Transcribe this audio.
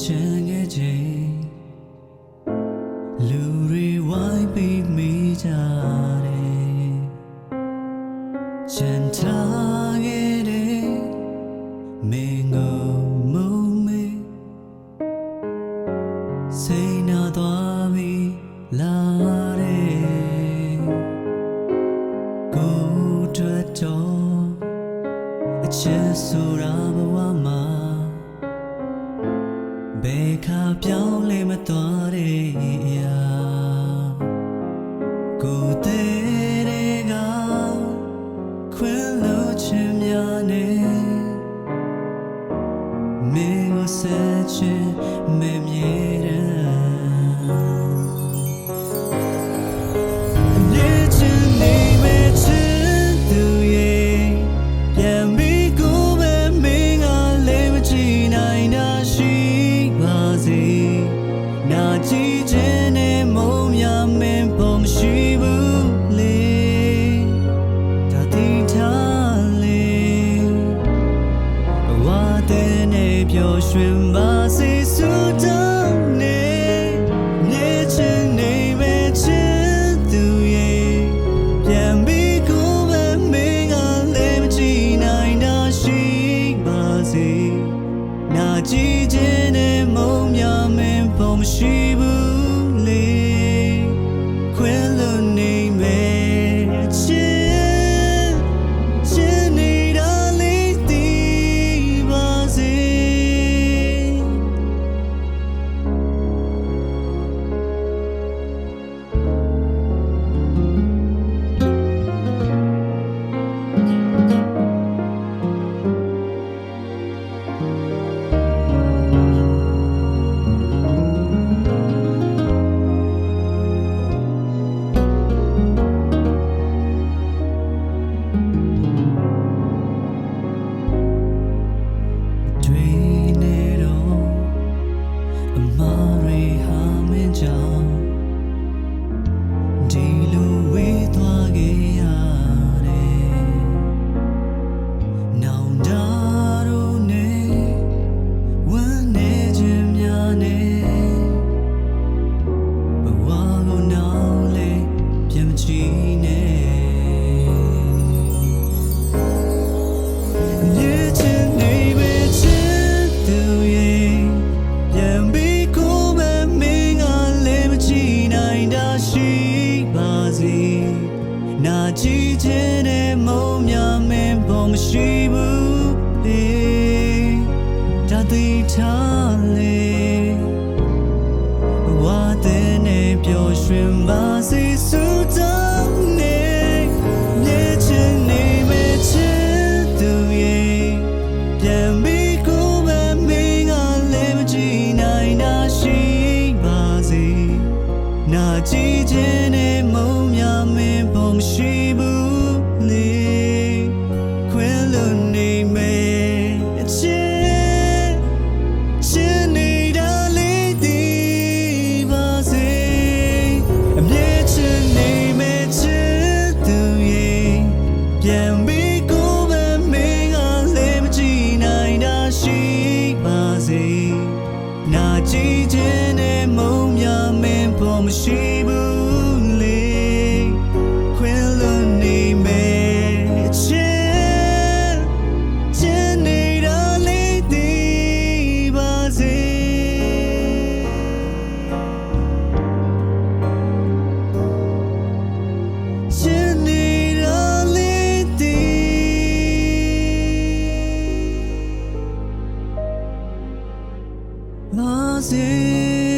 ချမ်းခဲ့ခြင်းလူတွေဝိုင်းပြီးမိကြတယ်ချမ်းထားခဲ့တဲ့မင်းကိုမုံမေစိတ်နာသွားပြီးလာတယ်ကိုယ်အတွက်တော့အချက်ဆိုတာဘဝမှာ ဘယ်ခါပြောင်းလဲမသွားတဲ့အရာကိုယ်တည်းတွေကခွင့်လို့ချင်များနဲ့မင်းကိုဆက်ချင်မမြဲတဲ့ နာကြည့်ခြင်းနဲ့မုံများမင်းပုံမရှိဘူးလေခွဲလို့နေမဲ့ချင်ချင်နေတာလေးသိပါစေ လေ။ဝါတဲ့နဲ့ပျော်ရွှင်ပါစေစုတောင်းနေမြဲချင်နေမဲ့ချစ်သူရဲ့ပြန်ပြီးကိုယ်ပဲမင်းကလည်းမကြည့်နိုင်တာရှိပါစေနာကြည့်ခြင်း ကြည့်ခြင်းနဲ့မုံများမင်းပေါ်မရှိဘူး 那些